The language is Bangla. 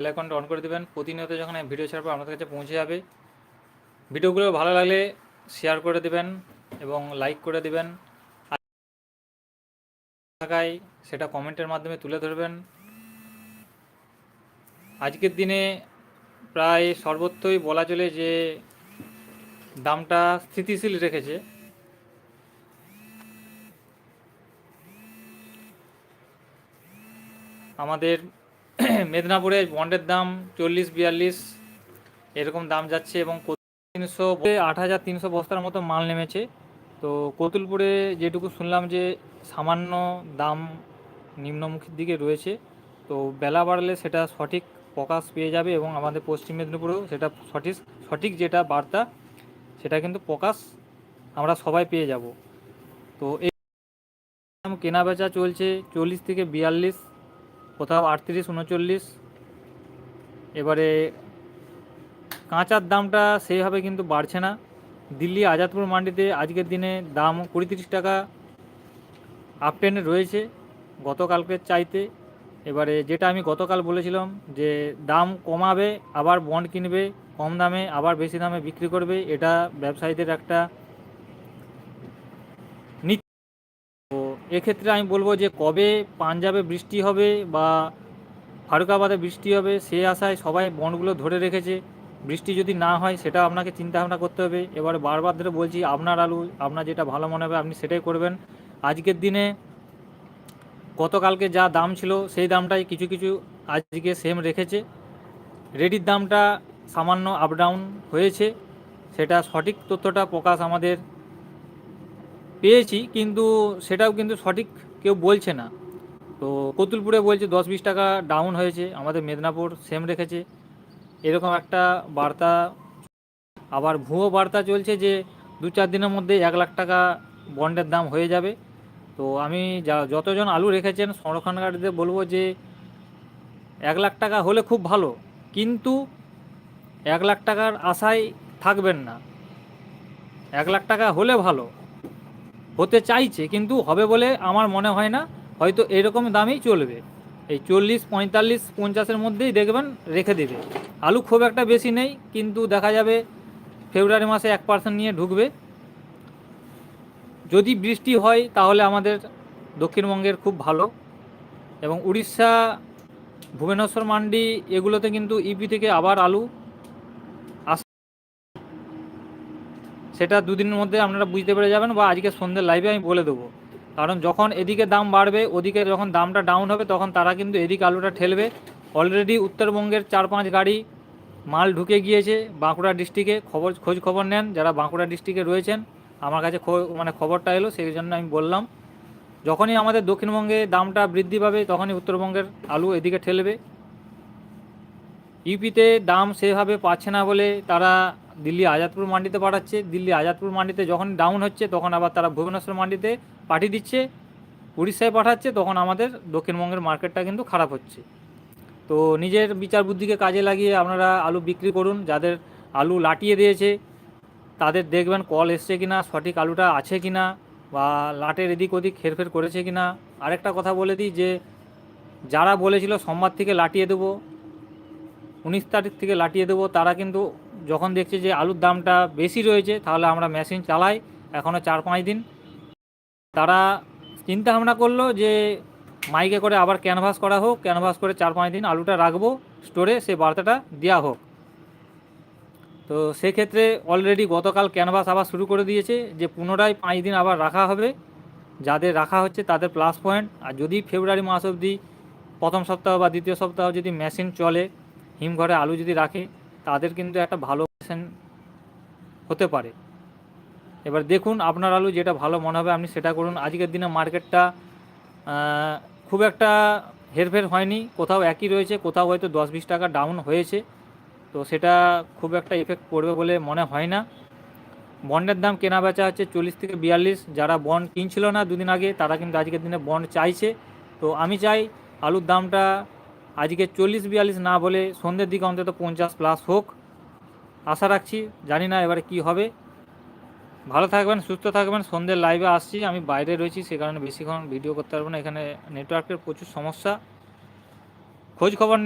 বেল আইকনটা অন করে দেবেন। প্রতিনিয়ত যখন ভিডিও ছাড়বো, আপনাদের কাছে পৌঁছে যাবে। ভিডিওগুলো ভালো লাগলে শেয়ার করে দেবেন এবং লাইক করে দেবেন। থাকায় সেটা কমেন্টের মাধ্যমে তুলে ধরবেন। আজকের দিনে প্রায় সর্বত্রই বলা চলে যে দামটা স্থিতিশীল রেখেছে। আমাদের মেদিনীপুরে বন্ডের দাম চল্লিশ, বিয়াল্লিশ, এরকম দাম যাচ্ছে এবং তিনশো আট হাজার তিনশো বস্তার মতো মাল নেমেছে। তো কতুলপুরে যেটুকু শুনলাম যে সামান্য দাম নিম্নমুখীর দিকে রয়েছে, তো বেলা বাড়লে সেটা সঠিক প্রকাশ পেয়ে যাবে এবং আমাদের পশ্চিম মেদিনীপুরেও সেটা সঠিক সঠিক যেটা বার্তা, সেটা কিন্তু প্রকাশ আমরা সবাই পেয়ে যাব। তো এই কেনা বেচা চলছে চল্লিশ থেকে বিয়াল্লিশ কোথাও আটত্রিশ, উনচল্লিশ। এবারে কাঁচার দামটা সেইভাবে কিন্তু বাড়ছে না। দিল্লি আজাদপুর মান্ডিতে আজকের দিনে দাম কুড়ি তিরিশ টাকা আপ টেনে রয়েছে গতকালকের চাইতে। এবারে যেটা আমি গতকাল বলেছিলাম যে দাম কমাবে, আবার বন্ড কিনবে, কম দামে, আবার বেশি দামে বিক্রি করবে, এটা ব্যবসায়ীদের একটা নীতি তো এক্ষেত্রে আমি বলব যে কবে পাঞ্জাবে বৃষ্টি হবে বা ফারুকাবাদে বৃষ্টি হবে, সে আশায় সবাই বনগুলো ধরে রেখেছে। বৃষ্টি যদি না হয় সেটা আপনাকে চিন্তা ভাবনা করতে হবে। এবার বারবার ধরে বলছি, আপনার আলু, আপনার যেটা ভালো মনে হবে, আপনি সেটাই করবেন। আজকের দিনে গতকালকে যা দাম ছিল, সেই দামটাই কিছু কিছু আজকে সেম রেখেছে। রেডির দামটা সামান্য আপ ডাউন হয়েছে। সেটা সঠিক তথ্যটা প্রকাশ আমাদের পেয়েছি, কিন্তু সেটাও কিন্তু সঠিক কেউ বলছে না। তো কতুলপুরে বলছে দশ বিশ টাকা ডাউন হয়েছে, আমাদের মেদিনীপুর সেম রেখেছে। এরকম একটা বার্তা, আবার ভুয়ো বার্তা চলছে যে দু চার দিনের মধ্যে এক লাখ টাকা বন্ডের দাম হয়ে যাবে। তো আমি যা, যতজন আলু রেখেছেন, সংরক্ষণকারীদের বলব যে এক লাখ টাকা হলে খুব ভালো, কিন্তু এক লাখ টাকার আশায় থাকবেন না। এক লাখ টাকা হলে ভালো। হতে চাইছে, কিন্তু হবে বলে আমার মনে হয় না। হয়তো এরকম দামেই চলবে। এই চল্লিশ, পঁয়তাল্লিশ, পঞ্চাশের মধ্যেই দেখবেন রেখে দেবে। আলু খুব একটা বেশি নেই, কিন্তু দেখা যাবে ফেব্রুয়ারি মাসে এক পার্সেন্ট নিয়ে ঢুকবে। যদি বৃষ্টি হয়, তাহলে আমাদের দক্ষিণবঙ্গের খুব ভালো। এবং উড়িষ্যা, ভুবনেশ্বর, মান্ডি, এগুলোতে কিন্তু ইপি থেকে আবার আলু সেটা দুদিনের মধ্যে আপনারা বুঝতে পেরে যাবেন বা আজকে সন্ধ্যের লাইভে আমি বলে দেবো। কারণ যখন এদিকে দাম বাড়বে, ওদিকে যখন দামটা ডাউন হবে, তখন তারা কিন্তু এদিকে আলুটা ঠেলবে। অলরেডি উত্তরবঙ্গের চার পাঁচ গাড়ি মাল ঢুকে গিয়েছে বাঁকুড়া ডিস্ট্রিক্টে খবর, খোঁজ খবর নেন যারা বাঁকুড়া ডিস্ট্রিক্টে রয়েছেন। আমার কাছে মানে খবরটা এলো, সেই জন্য আমি বললাম। যখনই আমাদের দক্ষিণবঙ্গে দামটা বৃদ্ধি পাবে, তখনই উত্তরবঙ্গের আলু এদিকে ঠেলবে। ইউপিতে দাম সেভাবে পাচ্ছে না বলে তারা দিল্লি আজাদপুর মান্ডিতে পাঠাচ্ছে। দিল্লি আজাদপুর মান্ডিতে যখন ডাউন হচ্ছে, তখন আবার তারা ভুবনেশ্বর মান্ডিতে পাঠিয়ে দিচ্ছে। উড়িষ্যায় পাঠাচ্ছে, তখন আমাদের দক্ষিণবঙ্গের মার্কেটটা কিন্তু খারাপ হচ্ছে। তো নিজের বিচার বুদ্ধিকে কাজে লাগিয়ে আপনারা আলু বিক্রি করুন, যাদের আলু লাটিয়ে দিয়েছে, তাদের দেখবেন কল এসছে কি না সঠিক আলুটা আছে কিনা, বা লাটের এদিক ওদিক হেরফের করেছে কি না আরেকটা কথা বলে দিই যে, যারা বলেছিল সোমবার থেকে লাটিয়ে দেবো, উনিশ তারিখ থেকে লাটিয়ে দেবো, তারা কিন্তু যখন দেখছে যে আলুর দামটা বেশি রয়েছে, তাহলে আমরা মেশিন চালাই এখনও চার পাঁচ দিন। তারা চিন্তা ভাবনা করল যে মাইকে করে আবার ক্যানভাস করা হোক, ক্যানভাস করে চার পাঁচ দিন আলুটা রাখব, স্টোরে সে বার্তাটা দেওয়া হোক। তো সেক্ষেত্রে অলরেডি গতকাল ক্যানভাস আবার শুরু করে দিয়েছে যে পুনরায় পাঁচ দিন আবার রাখা হবে। যাদের রাখা হচ্ছে তাদের প্লাস পয়েন্ট আর যদি ফেব্রুয়ারি মাস অবধি প্রথম সপ্তাহ বা দ্বিতীয় সপ্তাহ যদি মেশিন চলে, হিমঘরে আলু যদি রাখে তাদের কিন্তু একটা ভালো মেশিন হতে পারে। এবার দেখুন আপনার আলু যেটা ভালো মনে হবে আপনি সেটা করুন। আজকের দিনে মার্কেটটা খুব একটা হেরফের হয়নি। কোথাও একই রয়েছে, কোথাও হয়তো দশ বিশ টাকা ডাউন হয়েছে। তো সেটা খুব একটা এফেক্ট পড়বে বলে মনে হয় না। বন্ডের দাম কেনা বেচা হচ্ছে চল্লিশ থেকে বিয়াল্লিশ। যারা বন্ড কিনছিল না দুদিন আগে, তারা কিন্তু আজকের দিনে বন্ড চাইছে। তো আমি চাই আলুর দামটা আজকে চল্লিশ বিয়াল্লিশ না বলে সন্ধ্যের দিকে অন্তত পঞ্চাশ প্লাস হোক। আশা রাখছি, জানি না এবারে কি হবে। ভালো থাকবেন, সুস্থ থাকবেন। সন্ধ্যের লাইভে আসছি। আমি বাইরে রয়েছি, সে কারণে বেশিক্ষণ ভিডিও করতে পারব না। এখানে নেটওয়ার্কের প্রচুর সমস্যা। খোঁজ খবর